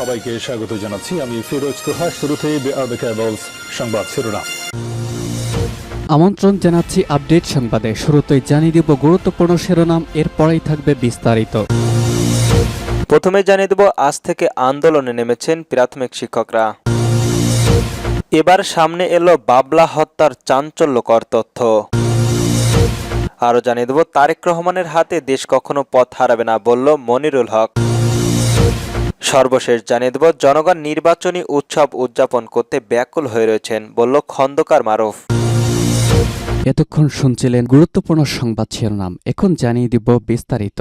সবাইকে স্বাগত জানাচ্ছি। আমি ফিরোজ তোহা শুরুতে সংবাদ শিরোনাম। আমন্ত্রণ জানাচ্ছি আপডেট সংবাদে। শুরুতেই জানিয়ে দিব গুরুত্বপূর্ণ শিরোনাম এরপরেই থাকবে বিস্তারিত। প্রথমে জানিয়ে দেব আজ থেকে আন্দোলনে নেমেছেন প্রাথমিক শিক্ষকরা। এবার সামনে এলো বাবলা হত্যার চাঞ্চল্যকর তথ্য। আরও জানিয়ে দেব তারেক রহমানের হাতে দেশ কখনো পথ হারাবে না বলল মনিরুল হক। সর্বশেষ জানিয়ে দেব, জনগণ নির্বাচনী উৎসব উদযাপন করতে ব্যাকুল হয়ে রয়েছেন, বলল খন্দকার মারুফ। এতক্ষণ শুনছিলেন গুরুত্বপূর্ণ সংবাদ শিরোনাম। এখন জানিয়ে দিব বিস্তারিত।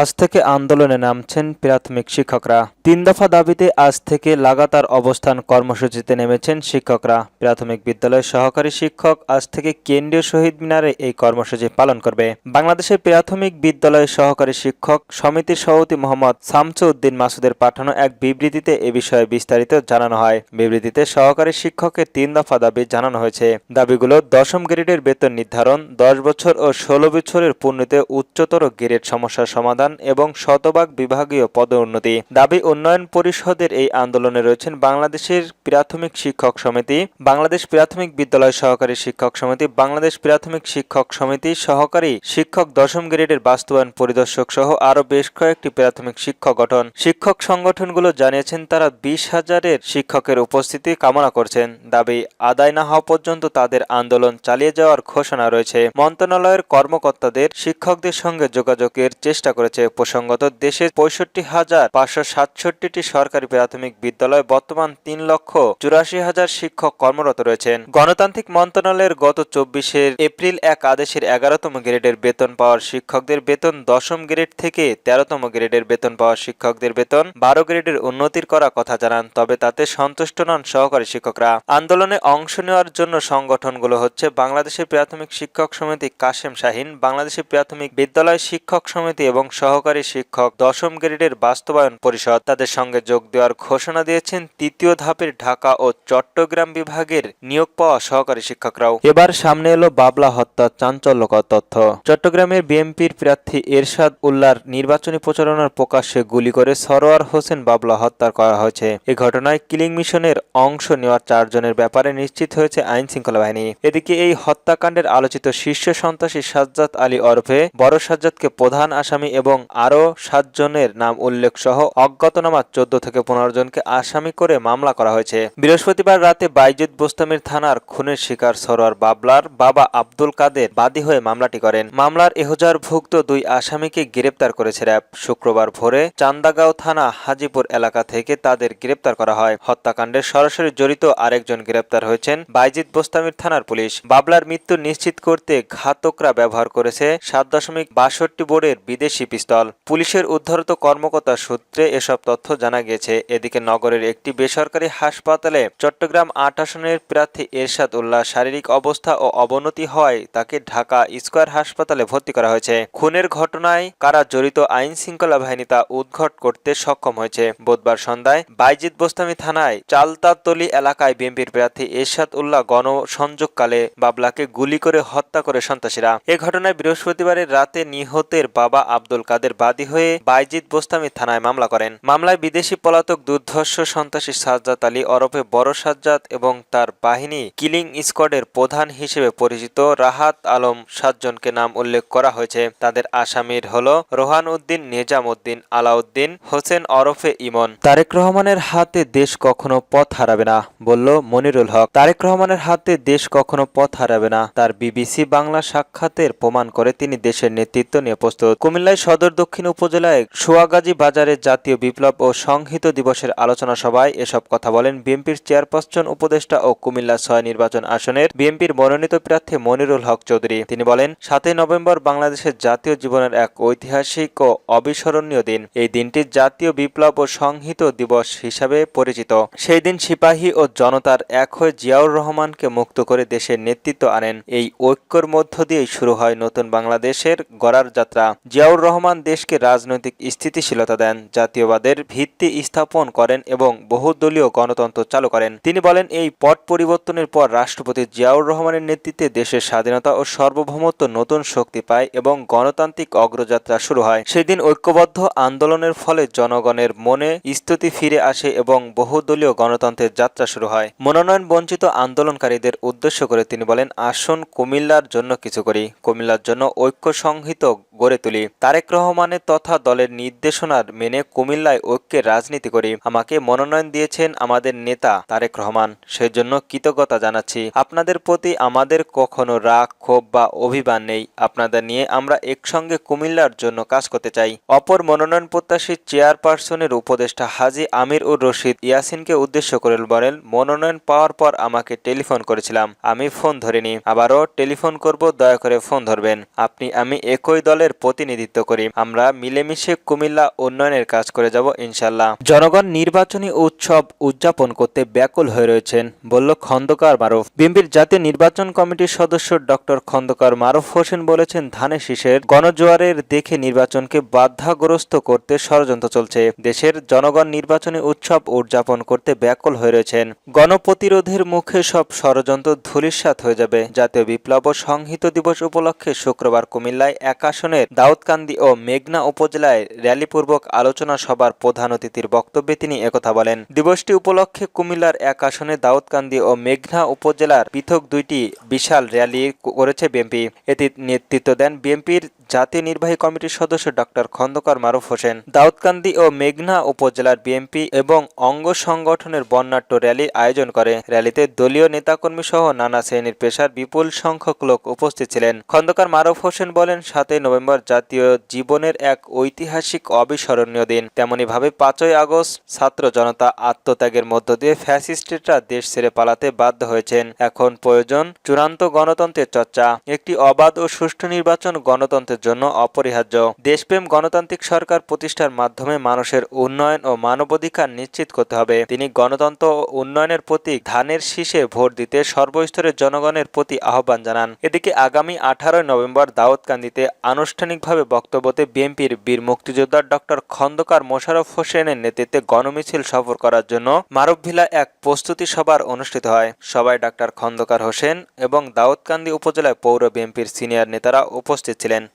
আজ থেকে আন্দোলনে নামছেন প্রাথমিক শিক্ষকরা। তিন দফা দাবিতে আজ থেকে লাগাতার অবস্থান কর্মসূচিতে নেমেছেন শিক্ষকরা। প্রাথমিক বিদ্যালয়ের সহকারী শিক্ষক আজ থেকে কেন্দ্রীয় শহীদ মিনারে এই কর্মসূচি পালন করবে। বাংলাদেশের প্রাথমিক বিদ্যালয়ের সহকারী শিক্ষক সমিতির সভাপতি মোহাম্মদ শামসু উদ্দিন মাসুদের পাঠানো এক বিবৃতিতে এ বিষয়ে বিস্তারিত জানানো হয়। বিবৃতিতে সহকারী শিক্ষকের তিন দফা দাবি জানানো হয়েছে। দাবিগুলো দশম গ্রেডের বেতন নির্ধারণ, দশ বছর ও ষোলো বছরের পূর্ণতে উচ্চতর গ্রেড সমস্যার সমাধান এবং শতভাগ বিভাগীয় পদোন্নতি দাবি, উন্নয়ন পরিষদের এই আন্দোলনে রয়েছেন বাংলাদেশের প্রাথমিক শিক্ষক সমিতি, বাংলাদেশ প্রাথমিক বিদ্যালয় সহকারী শিক্ষক সমিতি, বাংলাদেশ প্রাথমিক শিক্ষক সমিতি সহকারী শিক্ষক দশম গ্রেডের বাস্তবায়ন পরিদর্শক সহ আরও বেশ কয়েকটি প্রাথমিক শিক্ষক গঠন। শিক্ষক সংগঠনগুলো জানিয়েছেন তারা বিশ হাজারের শিক্ষকের উপস্থিতি কামনা করছেন। দাবি, আদায় না হওয়া পর্যন্ত তাদের আন্দোলন চালিয়ে যাওয়ার ঘোষণা রয়েছে। মন্ত্রণালয়ের কর্মকর্তাদের শিক্ষকদের সঙ্গে যোগাযোগের চেষ্টা করেছে প্রসঙ্গত, দেশের পঁয়ষট্টি হাজার পাঁচশো সাতষট্টিটি সরকারি প্রাথমিক বিদ্যালয় বর্তমান তিন লক্ষ চুরাশি হাজার শিক্ষক কর্মরত রয়েছেন। গণতান্ত্রিক মন্ত্রণালয়ের গত চব্বিশের এপ্রিল এক আদেশের এগারোতম গ্রেডের বেতন পাওয়ার শিক্ষকদের বেতন দশম গ্রেড থেকে তেরোতম গ্রেডের বেতন পাওয়া শিক্ষকদের বেতন বারো গ্রেডের উন্নতির করা কথা জানান, তবে তাতে সন্তুষ্ট নন সহকারী শিক্ষকরা। আন্দোলনে অংশ নেওয়ার জন্য সংগঠনগুলো হচ্ছে বাংলাদেশের প্রাথমিক শিক্ষক সমিতি কাশেম শাহিন, বাংলাদেশের প্রাথমিক বিদ্যালয় শিক্ষক সমিতি এবং সহকারী শিক্ষক দশম গ্রেডের বাস্তবায়ন পরিষদ তাদের সঙ্গে যোগ দেওয়ার ঘোষণা দিয়েছেন তৃতীয় ধাপের ঢাকা ও চট্টগ্রাম বিভাগের নিয়োগ পাওয়া সহকারী শিক্ষকরাও। এবার সামনে এলো বাবলা হত্যা, চাঞ্চল্যকর তথ্য। চট্টগ্রামের বিএনপির প্রার্থী এরশাদ উল্লার নির্বাচনী প্রচারণার প্রকাশ্যে গুলি করে সরোয়ার হোসেন বাবলা হত্যা করা হয়েছে। এ ঘটনায় কিলিং মিশনের অংশ নেওয়ার চারজনের ব্যাপারে নিশ্চিত হয়েছে আইন শৃঙ্খলা বাহিনী। এদিকে এই হত্যাকাণ্ডের আলোচিত শীর্ষ সন্ত্রাসী সাজ্জাদ আলী অরফে বড় সাজ্জাদকে প্রধান আসামি এবং আরও সাতজনের নাম উল্লেখ সহ অজ্ঞাতনামা চোদ্দ থেকে পনেরো জনকে আসামি করে মামলা করা হয়েছে। বৃহস্পতিবার রাতে বাইজুদ বোস্তামির থানার খুনের শিকার সরোয়ার বাবলার বাবা আব্দুল কাদের বাদী হয়ে মামলাটি করেন। মামলার এহজারভুক্ত দুই আসামিকে গ্রেপ্তার করেছে র্যাব। শুক্রবার ভোরে চান্দাগাঁও থানা হাজিপুর এলাকা থেকে তাদের গ্রেপ্তার করা হয়। হত্যাকাণ্ডে সরাসরি জড়িত আরেকজন গ্রেপ্তার হয়েছেন বাইজিদ বোস্তামির থানার পুলিশ। বাবলার মৃত্যু নিশ্চিত করতে ঘাতকরা ব্যবহার করেছে সাত দশমিক বাষট্টি বোর্ডের বিদেশি পিস্তল। পুলিশের উদ্ধারিত কর্মকর্তা সূত্রে এসব তথ্য জানা গেছে। এদিকে নগরের একটি বেসরকারি হাসপাতালে চট্টগ্রাম আট আসনের প্রার্থী এরশাদ উল্লাহ শারীরিক অবস্থা ও অবনতি হওয়ায় তাকে ঢাকা স্কয়ার হাসপাতালে ভর্তি করা হয়েছে। খুনের ঘটনায় কারা জড়িত আইন শৃঙ্খলা বাহিনী তা উদ্ঘট করতে সক্ষম হয়েছে। বুধবার সন্ধ্যায় বাইজিৎ বোস্তামি থানায় চালতাতলি এলাকায় বিএনপির প্রার্থী এরশাদ উল্লাহ গণসংযোগকালে বাবলাকে গুলি করে হত্যা করে সন্ত্রাসীরা। এ ঘটনায় বৃহস্পতিবারের রাতে নিহতের বাবা আব্দুল কাদের বাদী হয়ে বাইজিদ বোস্তামি থানায় মামলা করেন। মামলায় বিদেশি পলাতক দুর্ধর্ষ সন্ত্রাসী সাজ্জাদ আলী ওরফে বড় সাজ্জাদ এবং তার বাহিনী কিলিং স্কোয়াডের প্রধান হিসেবে পরিচিত রাহাত আলম সাতজনকে নাম উল্লেখ করা হয়েছে। তাদের আসামির হল রোহান উদ্দিন, নিজাম উদ্দিন, আলাউদ্দিন, হোসেন ওরফে ইমন। তারেক রহমানের হাতে দেশ কখনো পথ হারাবে না, বলল মনিরুল হক। তারেক রহমানের হাতে দেশ কখনো পথ হারাবে না, তার বিবিসি বাংলা সাক্ষাতের প্রমাণ করে তিনি দেশের নেতৃত্ব নিয়ে প্রস্তুত। কুমিল্লায় সদর দক্ষিণ উপজেলায় সোয়াগাজী বাজারে জাতীয় বিপ্লব ও সংহিত দিবসের আলোচনা সভায় এসব কথা বলেন বিএনপির চেয়ারপারসন, উপদেষ্টা ও কুমিল্লা ছয় নির্বাচন আসনের বিএনপির মনোনীত প্রার্থী মনিরুল হক চৌধুরী। তিনি বলেন, সাতই নভেম্বর বাংলাদেশের জাতীয় জীবনের এক ঐতিহাসিক ও অবিস্মরণীয় দিন। এই দিনটি জাতীয় বিপ্লব ও সংহিত দিবস হিসাবে পরিচিত। সেই দিন সিপাহী ও জনতার এক হয়ে জিয়াউর রহমানকে মুক্ত করে দেশের নেতৃত্ব আনেন। এই ঐক্যর মধ্য দিয়েই শুরু হয় নতুন বাংলাদেশের গড়ার যাত্রা। জিয়াউর রহমান রহমান দেশকে রাজনৈতিক স্থিতিশীলতা দেন, জাতীয়বাদের ভিত্তি স্থাপন করেন এবং বহুদলীয় গণতন্ত্র চালু করেন। তিনি বলেন, এই পট পরিবর্তনের পর রাষ্ট্রপতি জিয়াউর রহমানের নেতৃত্বে দেশের স্বাধীনতা ও সার্বভৌমত্ব নতুন শক্তি পায় এবং গণতান্ত্রিক অগ্রযাত্রা শুরু হয়। সেদিন ঐক্যবদ্ধ আন্দোলনের ফলে জনগণের মনে স্তুতি ফিরে আসে এবং বহুদলীয় গণতন্ত্রের যাত্রা শুরু হয়। মনোনয়ন বঞ্চিত আন্দোলনকারীদের উদ্দেশ্য করে তিনি বলেন, আসুন কুমিল্লার জন্য কিছু করি। কুমিল্লার জন্য ঐক্য সংহিত গড়ে তুলি। তারেক রহমানের তথা দলের নির্দেশনার মেনে কুমিল্লায় ঐক্যের রাজনীতি করি। আমাকে মনোনয়ন দিয়েছেন আমাদের নেতা তারেক রহমান। সেজন্য কৃতজ্ঞতা জানাচ্ছি। আপনাদের প্রতি আমাদের কখনো রাগ, ক্ষোভ বা অভিমান নেই। আপনাদের নিয়ে আমরা একসঙ্গে কুমিল্লার জন্য কাজ করতে চাই। অপর মনোনয়ন প্রত্যাশী চেয়ারপারসনের উপদেষ্টা হাজি আমির উর রশিদ ইয়াসিনকে উদ্দেশ্য করে বলেন, মনোনয়ন পাওয়ার পর আমাকে টেলিফোন করেছিলাম। আমি ফোন ধরিনি। আবারও টেলিফোন করব, দয়া করে ফোন ধরবেন। আপনি, আমি একই দলের প্রতিনিধিত্ব করি। আমরা মিলেমিশে কুমিল্লা উন্নয়নের কাজ করে যাব ইনশাল্লাহ জনগণ নির্বাচনী উৎসব উদযাপন করতে ব্যাকুল হয়ে রয়েছেন, বলল খন্দকার মারুফ। বিএনপির জাতীয় নির্বাচন কমিটির সদস্য ডক্টর খন্দকার মারুফ হোসেন বলেছেন, ধানের শীষের গণজোয়ারের দেখে নির্বাচনকে বাধাগ্রস্ত করতে ষড়যন্ত্র চলছে। দেশের জনগণ নির্বাচনী উৎসব উদযাপন করতে ব্যাকুল হয়ে রয়েছেন। গণপ্রতিরোধের মুখে সব ষড়যন্ত্র ধূলিসাৎ হয়ে যাবে। জাতীয় বিপ্লব ও সংহিত দিবস উপলক্ষে শুক্রবার কুমিল্লায় এক আসনের দাউদকান্দি ও মেঘনা উপজেলায় র্যালিপূর্বক আলোচনা সভার প্রধান অতিথির বক্তব্যে তিনি একথা বলেন। দিবসটি উপলক্ষে কুমিল্লার এক আসনে দাউদকান্দি ও মেঘনা উপজেলার পৃথক দুইটি বিশাল র্যালি করেছে বিএনপি। এটি নেতৃত্ব দেন বিএনপির জাতীয় নির্বাহী কমিটির সদস্য ডক্টর খন্দকার মারুফ হোসেন, দাউদকান্দি ও মেঘনা উপজেলার বিএনপি এবং অঙ্গ সংগঠনের বর্ণাঢ্য র্যালি আয়োজন করে। র্যালিতে দলীয় নেতাকর্মী সহ নানা শ্রেণির পেশার বিপুল সংখ্যক লোক উপস্থিত ছিলেন। খন্দকার মারুফ হোসেন বলেন, সাতই নভেম্বর জাতীয় জীবনের এক ঐতিহাসিক অবিস্মরণীয় দিন। তেমনিভাবে পাঁচই আগস্ট ছাত্র জনতা আত্মত্যাগের মধ্য দিয়ে ফ্যাসিস্টরা দেশ ছেড়ে পালাতে বাধ্য হয়েছেন। এখন প্রয়োজন চূড়ান্ত গণতন্ত্রের চর্চা। একটি অবাধ ও সুষ্ঠু নির্বাচন গণতন্ত্রের জন্য অপরিহার্য। দেশপ্রেম গণতান্ত্রিক সরকার প্রতিষ্ঠার মাধ্যমে মানুষের উন্নয়ন ও মানবাধিকার নিশ্চিত করতে হবে। তিনি গণতন্ত্র ও উন্নয়নের প্রতীক ধানের শীষে ভোট দিতে সর্বস্তরের জনগণের প্রতি আহ্বান জানান। এদিকে আগামী আঠারোই নভেম্বর দাউদকান্দিতে আনুষ্ঠানিকভাবে বক্তব্যতে বিএনপির বীর মুক্তিযোদ্ধা ডক্টর খন্দকার মোশাররফ হোসেনের নেতৃত্বে গণমিছিল সফর করার জন্য মারুফভিলা এক প্রস্তুতি সভার অনুষ্ঠিত হয়। সবাই ডাক্তার খন্দকার হোসেন এবং দাউদকান্দি উপজেলায় পৌর বিএনপির সিনিয়র নেতারা উপস্থিত ছিলেন।